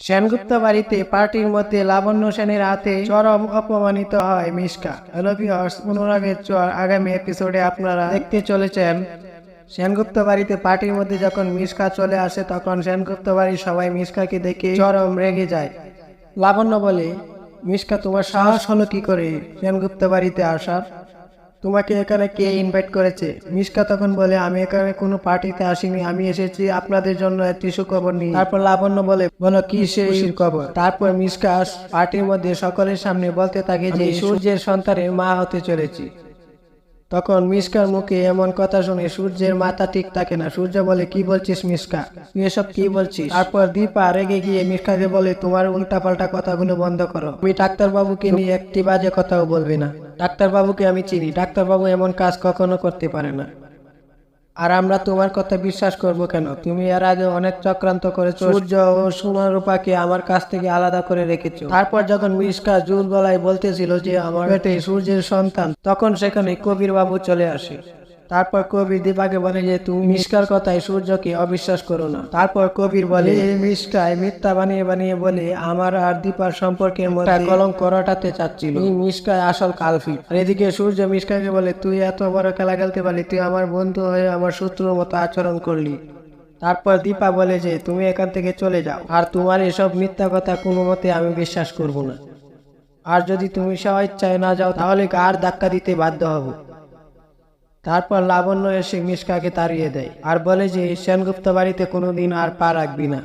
সেনগুপ্ত বাড়িতে পার্টির মধ্যে লাবণ্য সেনের হাতে চরম অপমানিত হয় মিশকা। হ্যালো ভিউয়ার্স অনুরাগের চর আগামী এপিসোডে আপনারা দেখতে চলেছেন। সেনগুপ্ত বাড়িতে পার্টির মধ্যে যখন মিশকা চলে আসে, তখন সেনগুপ্ত বাড়ির সবাই মিশকাকে দেখে চরম রেগে যায়। লাবণ্য বলে, মিশকা, তোমার সাহস হলো কি করে সেনগুপ্ত বাড়িতে আসার? তোমাকে এখানে কে ইনভাইট করেছে? মিশকা তখন বলে আমি এখানে কোনো পার্টিতে আসিনি আমি এসেছি আপনাদের জন্য একটি সুখবর নিয়ে। তারপর লাবণ্য বলে বলো কি সেই সুখবর? তারপর মিশকা পার্টির মধ্যে সকলের সামনে বলতে থাকে যে সূর্যের সন্তানের মা হতে চলেছি। তখন মিসকার মুখে এমন কথা শুনে সূর্যের মাথা ঠিক থাকে না। সূর্য বলে কি বলছিস মিসকা তুই এসব কি বলছিস? তারপর দীপা রেগে গিয়ে মিসকাকে বলে তোমার উল্টাপাল্টা কথাগুলো বন্ধ করো। আমি ডাক্তার বাবুকে নিয়ে একটি বাজে কথাও বলবে না। ডাক্তার বাবুকে আমি চিনি। ডাক্তারবাবু এমন কাজ কখনো করতে পারে না। আর আমরা তোমার কথা বিশ্বাস করব কেন? তুমি এর আগে অনেক চক্রান্ত করেছ। সূর্য ও সোনারূপাকে আমার কাছ থেকে আলাদা করে রেখেছো। তারপর যখন মিসকা জুল গলায় বলতেছিল যে আমার পেটে সূর্যের সন্তান, তখন সেখানে কবির বাবু চলে আসে। তারপর কবির দীপাকে বলে যে তুমি মিসকার কথায় সূর্যকে অবিশ্বাস করো না। তারপর কবির বলে এই মিসকায় মিথ্যা বানিয়ে বানিয়ে বলে আমার আর দীপার সম্পর্কের মধ্যে কলঙ্ক রটাতে চাচ্ছিল। এই মিসকায় আসল কালফি আর এদিকে সূর্য মিসকাকে বলে তুই এত বড় খেলা খেলতে পারলি তুই আমার বন্ধু হয়ে আমার শত্রুর মতো আচরণ করলি। তারপর দীপা বলে যে তুমি এখান থেকে চলে যাও। আর তোমার এসব মিথ্যা কথা কোনো মতে আমি বিশ্বাস করব না। আর যদি তুমি স্বেচ্ছায় না যাও তাহলে আর ধাক্কা দিতে বাধ্য হব? তারপর লাবণ্য এসে মিশকাকে তাড়িয়ে দেয় আর বলে যে, সেনগুপ্ত বাড়িতে কোনোদিন আর পা রাখবি না।